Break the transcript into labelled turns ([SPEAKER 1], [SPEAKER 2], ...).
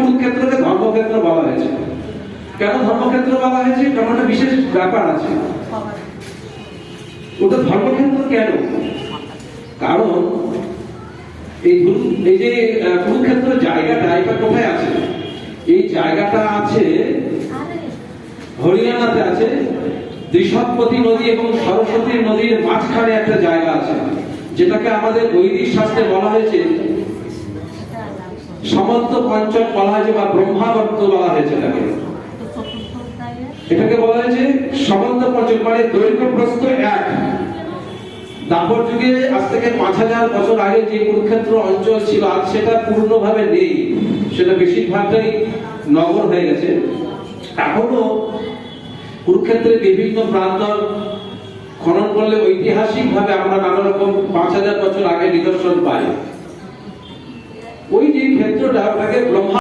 [SPEAKER 1] কুরুক্ষেত্রকে ধর্মক্ষেত্র বলা হয়েছে। কেন ধর্মক্ষেত্র বলা হয়েছে? কারণ একটা বিশেষ ব্যাপার আছে। ওটা ধর্মক্ষেত্র কেন? কারণ এই এই যে কুরুক্ষেত্র জায়গাটা এটা কোথায় আছে? এই জায়গাটা আছে হরিয়ানাতে আছে। ঋষভপতি নদী এবং সরস্বতী নদীর মাঝখানে একটা জায়গা আছে। যেটাকে আমাদের বৈদিক শাস্ত্রে বলা হয়েছে সমন্ত পঞ্চম বলা হয়েছে বা ব্রহ্মাবর্ত বলা হয়েছে এটাকে এটাকে বলা হয়েছে সমন্ত পঞ্চম মানে দৈর্ঘ্য প্রস্থ এক। দাপর যুগে আজ থেকে পাঁচ হাজার বছর আগে যে কুরুক্ষেত্র অঞ্চল ছিল, আজ সেটা পূর্ণভাবে নেই। সেটা বেশিরভাগটাই নগর হয়ে গেছে। এখনও কুরুক্ষেত্রের বিভিন্ন প্রান্তর খনন করলে ঐতিহাসিক ভাবে আমরা নানা রকম পাঁচ হাজার বছর আগে নিদর্শন পাই। ওই আপনাকে ব্রহ্মা